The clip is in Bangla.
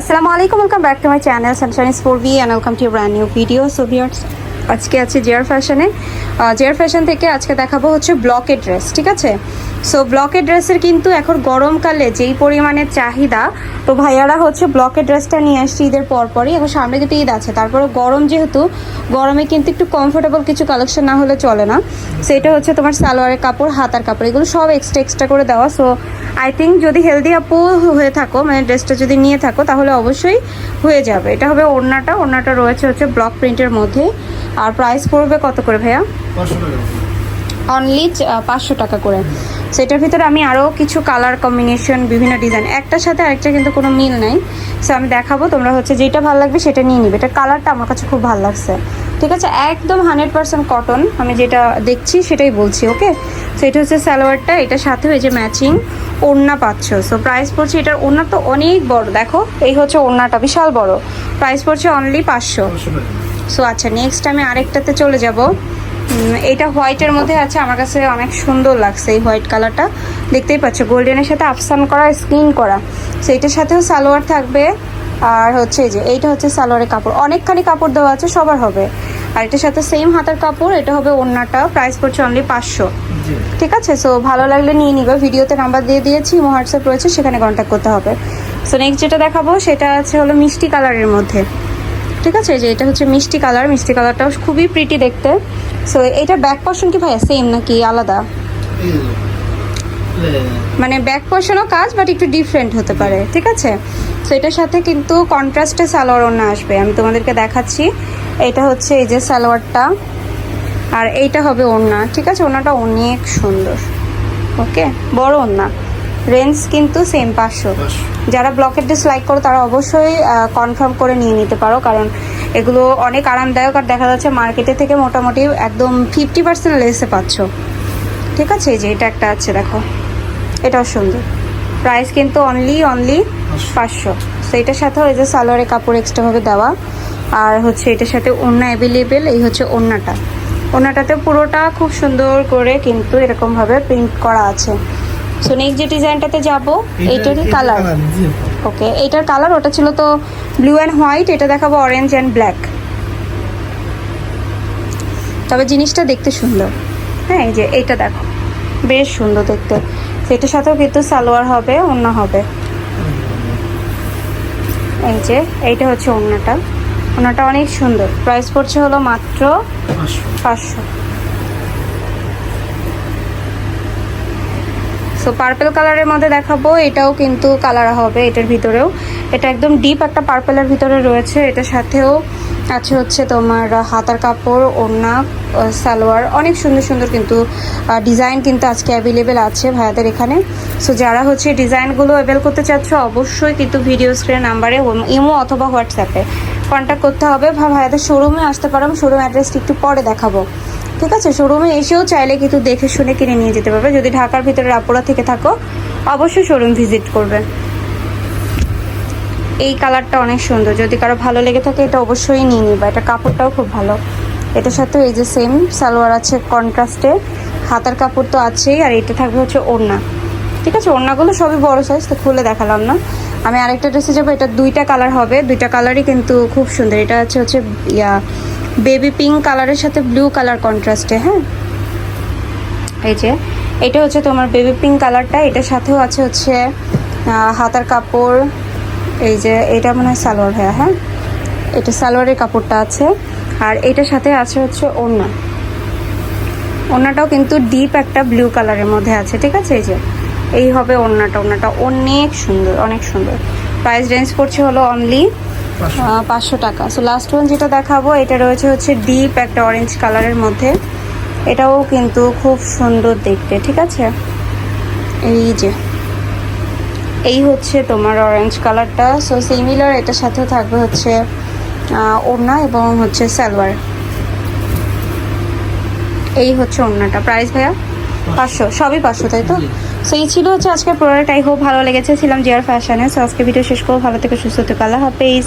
আসসালামু আলাইকুম welcome back to my channel sunshine four B and welcome to brand new video so viewers আজকে আছে জেয়ার ফ্যাশনে জেয়ার ফ্যাশন থেকে আজকে দেখাবো হচ্ছে ব্লকের ড্রেস ঠিক আছে? সো ব্লকের ড্রেসের কিন্তু এখন গরমকালে যেই পরিমাণে চাহিদা তো ভাইয়ারা হচ্ছে ব্লকের ড্রেসটা নিয়ে আসছে ঈদের পরপরই। এখন সামনে কিন্তু ঈদ আছে তারপরে গরম যেহেতু গরমে কিন্তু একটু কমফোর্টেবল কিছু কালেকশন না হলে চলে না। সো এটা হচ্ছে তোমার সালোয়ারের কাপড় হাতার কাপড় এগুলো সব এক্সট্রা এক্সট্রা করে দেওয়া। সো আই থিঙ্ক যদি হেলদি আপু হয়ে থাকো মানে ড্রেসটা যদি নিয়ে থাকো তাহলে অবশ্যই হয়ে যাবে। এটা হবে ওড়নাটা ওড়নাটা রয়েছে হচ্ছে ব্লক প্রিন্টের মধ্যে। আর প্রাইস পড়বে কত করে ভাইয়া? অনলি পাঁচশো টাকা করে। সেটার ভিতরে আমি আরও কিছু কালার কম্বিনেশন বিভিন্ন ডিজাইন একটার সাথে আরেকটা কিন্তু কোনো মিল নাই। সো আমি দেখাবো তোমরা হচ্ছে যেটা ভালো লাগবে সেটা নিয়ে নিবে। এটা কালারটা আমার কাছে খুব ভালো লাগছে। ঠিক আছে? একদম হান্ড্রেড পার্সেন্ট কটন আমি যেটা দেখছি সেটাই বলছি ওকে সো এটা হচ্ছে সালোয়ারটা। এটার সাথে হয়েছে ম্যাচিং ওড়না পাচ্ছ। সো প্রাইস পড়ছে এটার ওড়না তো অনেক বড়। দেখো এই হচ্ছে ওড়নাটা বিশাল বড়। প্রাইস পড়ছে অনলি পাঁচশো। সো আচ্ছা নেক্সট আমি আরেকটাতে চলে যাব। এটা হোয়াইটের মধ্যে আছে আমার কাছে অনেক সুন্দর লাগছে এই হোয়াইট কালারটা দেখতেই পাচ্ছ গোল্ডেনের সাথে আফসান করা স্কিন করা। সো এটার সাথেও সালোয়ার থাকবে আর হচ্ছে এই যে এইটা হচ্ছে সালোয়ারের কাপড়। অনেকখানি কাপড় দেওয়া আছে সবার হবে। আর এটার সাথে সেম হাতার কাপড় এটা হবে ওড়নাটা প্রাইস পড়ছে অনলি পাঁচশো। ঠিক আছে? সো ভালো লাগলে নিয়ে নিবে। ভিডিওতে নাম্বার দিয়ে দিয়েছি হোয়াটসঅ্যাপ রয়েছে সেখানে কন্ট্যাক্ট করতে হবে। সো নেক্সট যেটা দেখাবো সেটা আছে হলো মিষ্টি কালারের মধ্যে। ঠিক আছে? যে এটা হচ্ছে মিষ্টি কালার মিষ্টি কালারটাও খুবই প্রিটি দেখতে। সো এটা ব্যাক পোর্শন কি ভাইয়া? সেম নাকি আলাদা? মানে ব্যাক পোর্শনও কাজ বাট একটু ডিফারেন্ট হতে পারে, ঠিক আছে? সো এটার সাথে কিন্তু কন্ট্রাস্টে সালোয়ার ওড়না আসবে। আমি তোমাদেরকে দেখাচ্ছি। এটা হচ্ছে এই যে সালোয়ারটা, আর এইটা হবে ওড়না, ঠিক আছে? ওড়নাটা অনেক সুন্দর ওকে বড় ওড়না। রেঞ্জ কিন্তু সেম পাঁচশো। যারা ব্লকের ড্রেস লাইক করো তারা অবশ্যই কনফার্ম করে নিয়ে নিতে পারো কারণ এগুলো অনেক আরামদায়ক আর দেখা যাচ্ছে মার্কেটে থেকে মোটামুটি একদম ফিফটি পার্সেন্ট লেসে পাচ্ছ। ঠিক আছে? এই যে এটা একটা আছে দেখো। এটাও সুন্দর। প্রাইস কিন্তু অনলি অনলি পাঁচশো। তো এটার সাথেও এই যে সালোয়ারের কাপড় এক্সট্রাভাবে দেওয়া। আর হচ্ছে এটার সাথে ওড়না অ্যাভেলেবেল এই হচ্ছে ওড়নাটা। ওড়নাটাতে পুরোটা খুব সুন্দর করে কিন্তু এরকমভাবে প্রিন্ট করা আছে। সো নেক্সট যে ডিজাইনটাতে যাব এইটারই কালার ওকে এইটার কালার ওটা ছিল তো ব্লু অ্যান্ড হোয়াইট এটা দেখাবো অরেঞ্জ অ্যান্ড ব্ল্যাক তবে জিনিসটা দেখতে সুন্দর। হ্যাঁ এই যে এইটা দেখো বেশ সুন্দর দেখতে। সেটার সাথেও কিন্তু সালোয়ার হবে অন্য হবে। এই যে এইটা হচ্ছে ওড়নাটা। ওড়নাটা অনেক সুন্দর। প্রাইস পড়ছে হলো মাত্র পাঁচশো। সো পার্পেল কালারের মধ্যে দেখাবো, এটাও কিন্তু কালার হবে এটার ভিতরেও। এটা একদম ডিপ একটা পার্পেলের ভিতরে রয়েছে, এটার সাথেও আছে হচ্ছে তোমার হাতার কাপড়, ওড়না সালোয়ার, অনেক সুন্দর সুন্দর কিন্তু ডিজাইন কিন্তু আজকে অ্যাভেলেবেল আছে ভাইয়াদের এখানে। সো যারা হচ্ছে ডিজাইনগুলো অ্যাভেল করতে চাচ্ছ, অবশ্যই কিন্তু ভিডিও স্ক্রিন নাম্বারে ইমো অথবা হোয়াটসঅ্যাপে কন্ট্যাক্ট করতে হবে। ভাইয়াদের শোরুমে আসতে পারো শোরুম অ্যাড্রেসটি একটু পরে দেখাবো। ঠিক আছে শোরুমে এসেও চাইলে কিন্তু দেখে শুনে কিনে নিয়ে যেতে পারবে। যদি ঢাকার ভিতরে রাপুরা থেকে থাকো, অবশ্যই শোরুম ভিজিট করবে। এই কালারটা অনেক সুন্দর। যদি কারও ভালো লেগে থাকে, এটা অবশ্যই নিয়ে নিবা। এটা কাপড়টাও খুব ভালো। এটার সাথে এই যে সেম সালোয়ার আছে কন্ট্রাস্টে হাতার কাপড় তো আছেই, আর এটা থাকবে হচ্ছে ওড়না। ঠিক আছে, ওড়নাগুলো সবই বড় সাইজ তো খুলে দেখালাম না। আমি আরেকটা ড্রেসে যাব, এটা দুইটা কালার হবে। দুইটা কালারই কিন্তু খুব সুন্দর। এটা হচ্ছে হচ্ছে ইয়া বেবি পিঙ্ক কালারের সাথে ব্লু কালার কন্ট্রাস্টে হ্যাঁ? এই যে, এটা হচ্ছে তোমার বেবি পিঙ্ক কালারটা, এটার সাথেও আছে হচ্ছে হাতার কাপড়, এই যে, এটা মনে হয় সালোয়ার ভাইয়া হ্যাঁ? এটা সালোয়ারের কাপড়টা আছে, আর এটার সাথে আছে হচ্ছে ওড়না। ওড়নাটাও কিন্তু ডিপ একটা ব্লু কালারের মধ্যে আছে, ঠিক আছে? এই যে, এই হবে ওড়নাটা ওড়নাটা অনেক সুন্দর অনেক সুন্দর। প্রাইস রেঞ্জ করছে হলো অনলি পাঁচশো। টাকা। সো লাস্ট ওয়ান যেটা দেখাবো, এটা রয়েছে হচ্ছে ডিপ একটা অরেঞ্জ কালারের মধ্যে। এটাও কিন্তু খুব সুন্দর দেখতে, ঠিক আছে? এই যে। এই হচ্ছে তোমার অরেঞ্জ কালারটা সো সিমিলার এটার সাথেও থাকবে হচ্ছে ওড়না এবং হচ্ছে সালোয়ার। এই হচ্ছে ওড়নাটা। প্রাইস ভাইয়া? পাঁচশো, সবই পাঁচশো, তাই তো? সো এই ছিল হচ্ছে আজকের প্রোডাক্ট আই হোপ ভালো লেগেছে। ছিলাম জিয়ার ফ্যাশনে সো আজকে ভিডিও শেষ করব। ভালো থেকে, সুস্থ থেকে। আল্লাহ হাফেজ।